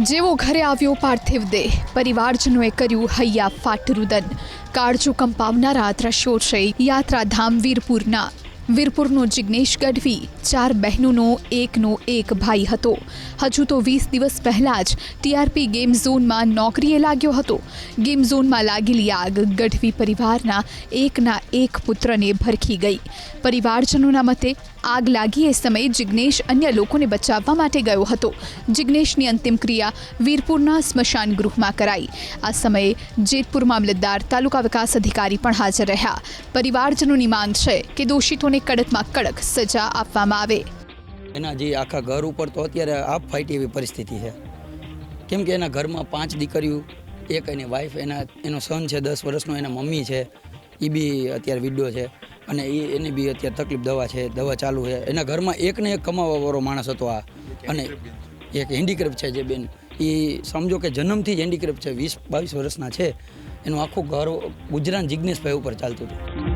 જેવો ઘરે આવ્યો પાર્થિવ દેહ, પરિવારજનોએ કર્યું હૈયા ફાટરુદન. કાળજો કંપાવનારા દ્રશ્યો છે, યાત્રાધામ વીરપુરના. વીરપુરનો જિગ્નેશ ગઢવી, ચાર બહેનોનો એકનો એક ભાઈ હતો. હજુ તો વીસ દિવસ પહેલાં જ ટીઆરપી ગેમ ઝોનમાં નોકરીએ લાગ્યો હતો. ગેમ ઝોનમાં લાગેલી આગ ગઢવી પરિવારના એકના એક પુત્રને ભરખી ગઈ. પરિવારજનોના મતે આગ લાગી એ સમયે જિગ્નેશ અન્ય લોકોને બચાવવા માટે ગયો હતો. જિગ્નેશની અંતિમ ક્રિયા વીરપુરના સ્મશાન ગૃહમાં કરાઈ. આ સમયે જેતપુર મામલતદાર તાલુકા વિકાસ અધિકારી પણ હાજર રહ્યા. પરિવારજનોની માંગ છે કે દોષિતોને કડકમાં કડક સજા આપવામાં આવે. એના જે આખા ઘર ઉપર તો અત્યારે આપ ફાટી એવી પરિસ્થિતિ છે. કેમ કે એના ઘરમાં પાંચ દીકરીઓ, એક એની વાઈફ એના, એનો સન છે, દસ વર્ષનો એના મમ્મી છે. એ બી અત્યારે વિડો છે. અને એ એની બી અત્યારે તકલીફ દવા છે, દવા ચાલુ છે. એના ઘરમાં એકને એક કમાવાવાળો માણસ હતો આ. અને એક હેન્ડીક્રાફ્ટ છે જે બેન. એ સમજો કે જન્મથી જ હેન્ડીક્રાફ્ટ છે, વીસ બાવીસ વર્ષના છે. એનું આખું ઘર ગુજરાન જિજ્ઞેશભાઈ ઉપર ચાલતું હતું.